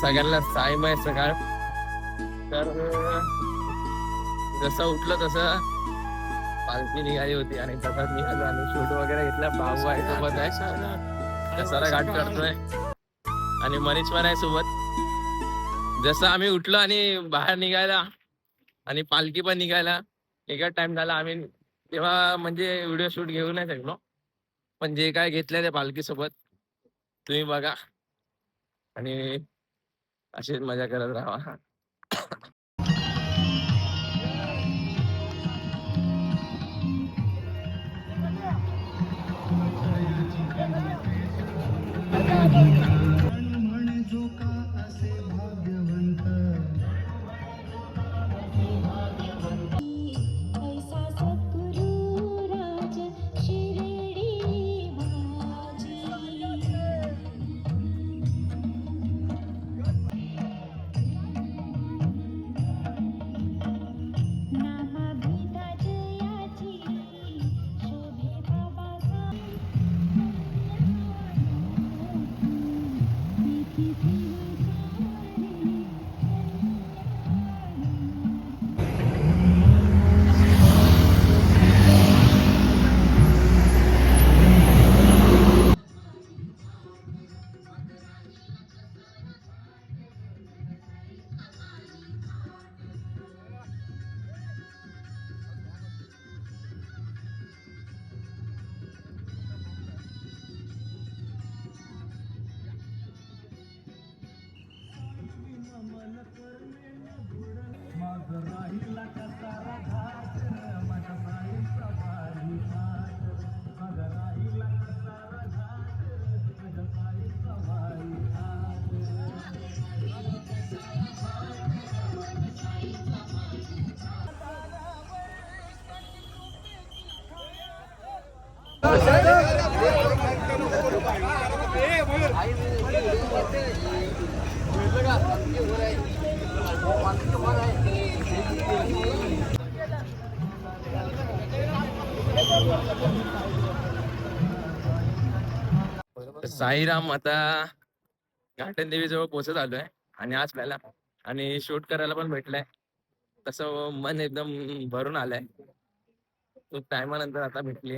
सगळ्यांना सायम आहे सकाळ. तर जसं उठलं तसं पालखी निघाली होती आणि तसंच निघालो आणि शूट वगैरे घेतला भाऊ आहे सोबत आहे. दसरा घाट करतोय. आणि मनीष पण आहे सोबत. जसं आम्ही उठलो आणि बाहेर निघायला आणि पालखी पण निघायला एका टाइम झाला आम्ही तेव्हा म्हणजे व्हिडिओ शूट घेऊ नाही शकलो. पण जे काय घेतलं ते पालखी सोबत तुम्ही बघा. आणि अशीच मजा करत राहा ऐसा मग राहिला कसारा घाट मग साईचा भारी घाट मग राहिला साईराम आता घाटन देवी जवळ पोहोचत आलोय. आणि आज पहिला आणि शूट करायला पण भेटलाय. तसं मन एकदम भरून आलंय. खूप टायमानंतर आता भेटली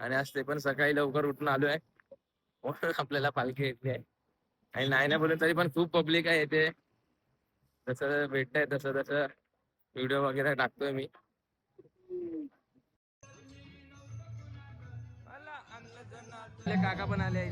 आणि आज ते पण सकाळी लवकर उठून आलोय. म्हणून आपल्याला पालखी येते. आणि नाही ना बोलून तरी पण खूप पब्लिक आहे येते जसं भेटतंय तसं तसं व्हिडिओ वगैरे टाकतोय मी. काका पण आले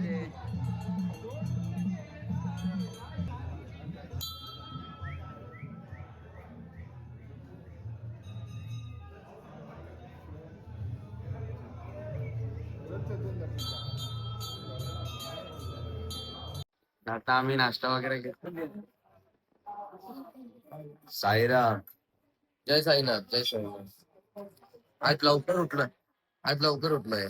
आता आम्ही नाश्ता वगैरे घेतो साईराम. जय साईनाथ जय साईनाथ. आज लवकर उठलोय आज लवकर उठलोय.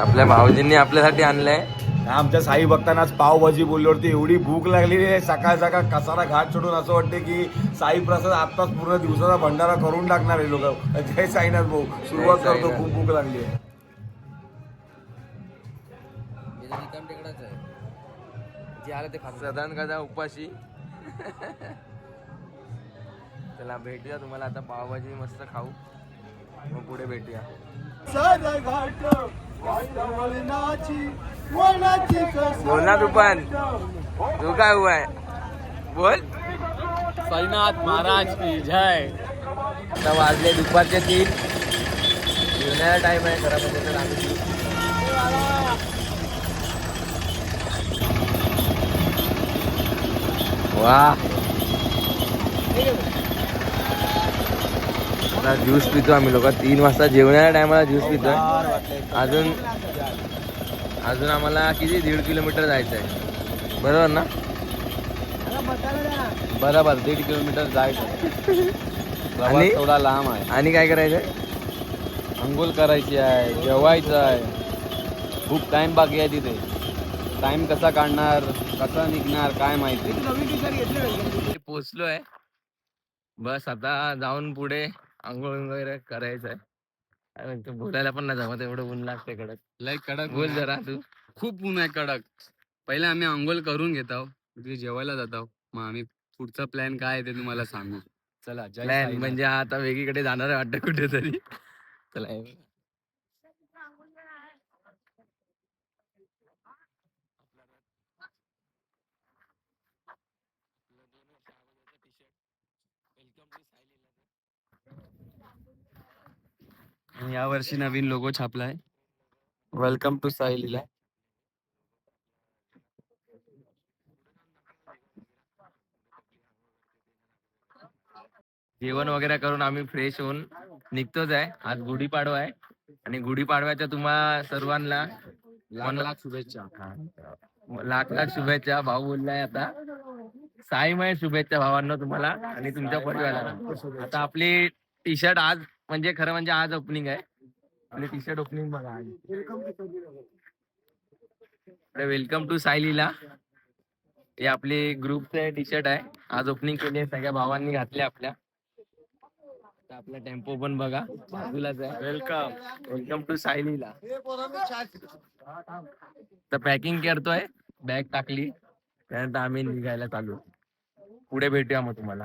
आपल्या भाऊजींनी आपल्यासाठी आणलंय. आमच्या साई भक्तांना आज पावभाजी बोलल्यावरती एवढी भूक लागलेली आहे. सकाळ सकाळ कसारा घाट सोडून असं वाटते की साई प्रसाद आत्ताच पूर्ण दिवसाचा भंडारा करून टाकणार आहे लोक. जय साईनाथ भाऊ. सुरुवात करतो. खूप भूक लागली आहे. जे आलं ते खात सदान कदा उपाशी. चला भेटूया तुम्हाला आता पावभाजी मस्त खाऊ. मग पुढे भेटूया. बोल ना तू पण तू काय हुआ है? बोल. साईनाथ महाराज की जय. आता वाजले दुपारचे तीन. जेवण्याचा टाइम आहे घरामध्ये तर आम्ही वा. आता ज्यूस पितो आम्ही लोक. तीन वाजता जेवणाच्या टायमाला ज्यूस पितो अजून अजून आम्हाला किती? दीड किलोमीटर जायचं आहे बरोबर ना? बरोबर दीड किलोमीटर जायचं आणि? थोडा लांब आहे. आणि काय करायचं अंघोळ करायची आहे जेवायचं आहे. खूप टाइम बाकी आहे तिथे. टाइम कसा काढणार कसा निघणार काय माहिती. पोचलो आहे बस आता जाऊन पुढे आंघोळ वगैरे करायचं आहे. आणि ते बोलायला पण नाही जमत एवढं ऊन लागते कडक. लय कडक बोल जरा तू. खूप ऊन आहे कडक. पहिले आम्ही आंघोळ करून घेत आहोत जेवायला जात आहोत. मग आम्ही पुढचा प्लॅन काय आहे ते तुम्हाला सांगू. चला प्लॅन. म्हणजे आता वेगळीकडे जाणार आहे वाटतं कुठेतरी. चला. आणि यावर्षी नवीन लोगो छापलाय. वेलकम टू सायलीला. जेवण वगैरे करून आम्ही फ्रेश होऊन निघतोच आहे. आज गुढीपाडवा आहे. आणि गुढीपाडव्याच्या तुम्हा सर्वांना लाख लाख शुभेच्छा. लाख लाख शुभेच्छा. भाऊ बोललाय आता. साईमय शुभेच्छा भावांना तुम्हाला आणि तुमच्या परिवाराला. आता आपली टी शर्ट आज म्हणजे खरं म्हणजे आज ओपनिंग आहे. आपली टी शर्ट ओपनिंग बघा वेलकम टू सायलीला हे आपली ग्रुपचे टी शर्ट आहे. आज ओपनिंग केली आहे. सगळ्या भावांनी घातले आपल्या. आपला टेम्पो पण बघा. बाजूलाच आहे. वेलकम वेलकम टू सायलीला तर पॅकिंग करतोय. बॅग टाकली. त्यानंतर आम्ही निघायला चालू. पुढे भेटूया मग तुम्हाला.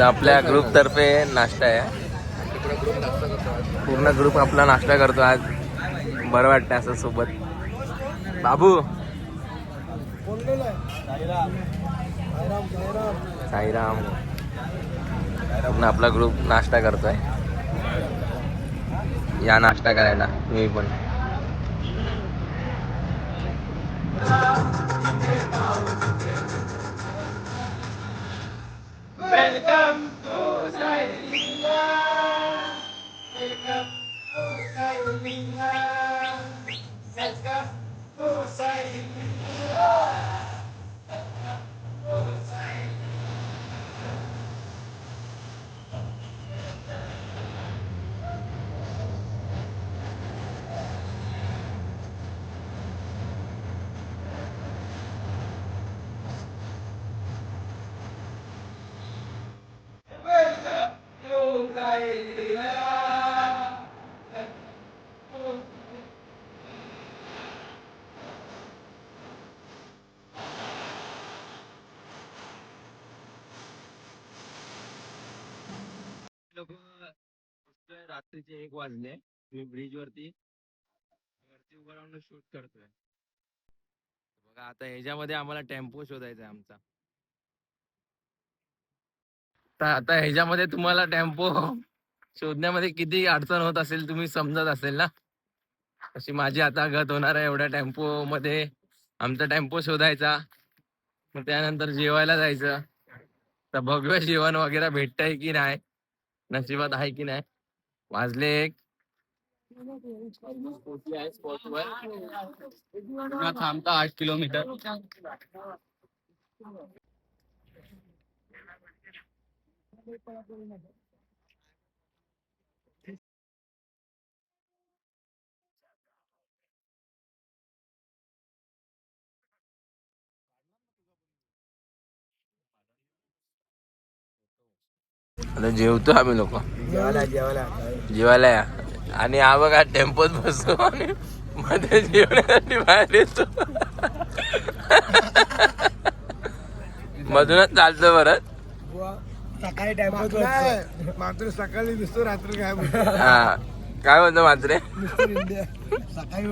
तर आपल्या ग्रुपतर्फे नाश्ता आहे. पूर्ण ग्रुप आपला नाश्ता करतो आज. बरं वाटतं असं सोबत. बाबू. साईराम. पूर्ण आपला ग्रुप नाश्ता करतोय. या नाश्ता करायला. तुम्ही पण. रात्रीचे एक वाजले. मी ब्रिज वरती वरती उभा राहून शूट करतोय. बघा आता ह्याच्यामध्ये आम्हाला टेम्पो शोधायचा आहे आमचा. आता ह्याच्यामध्ये तुम्हाला टेम्पो शोधण्यामध्ये किती अडचण होत असेल तुम्ही समजत असेल ना? अशी माझी आता गत होणार आहे एवढ्या टेम्पो मध्ये आमचा टेम्पो शोधायचा. मग त्यानंतर जेवायला जायचं. तर भव्य जेवण वगैरे भेटतंय की नाही? नशिबात आहे की नाही? वाजले एक. थांबता आठ किलोमीटर. आता जेवतो आम्ही लोक. जेवायला या. आणि हा बघा टेम्पोत बसतो आणि मध्ये जेवण्यासाठी बाहेर येतो. मधूनच चालतो परत. सकाळी टाइम मात्र सकाळी दिसतो रात्री काय हा. काय म्हणतो मात्रे? सकाळी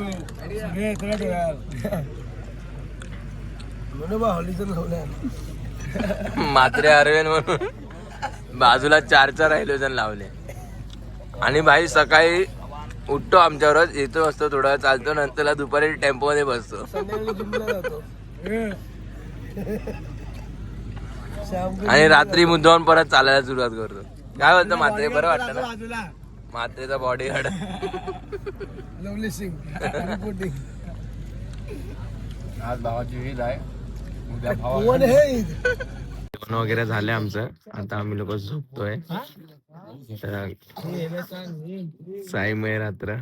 म्हणून बा हॉलीचं मात्रे अरवेन म्हणून. बाजूला चार चार जण लावले. आणि भाई सकाळी उठतो आमच्यावरच येतो असतो थोडा वेळ चालतो नंतरला दुपारी टेम्पो मध्ये बसतो आणि रात्री मुद्दाम परत चालायला सुरुवात करतो. काय बोलतो मात्रे बरं वाटतं ना? बाजूला. मात्रेचा body guard Lovely Singh reporting आज भावाची ईद आहे. उद्या हे? जेवण वगैरे झाले आमचं. आता आम्ही लोक झोपतोय. तर साई रात्र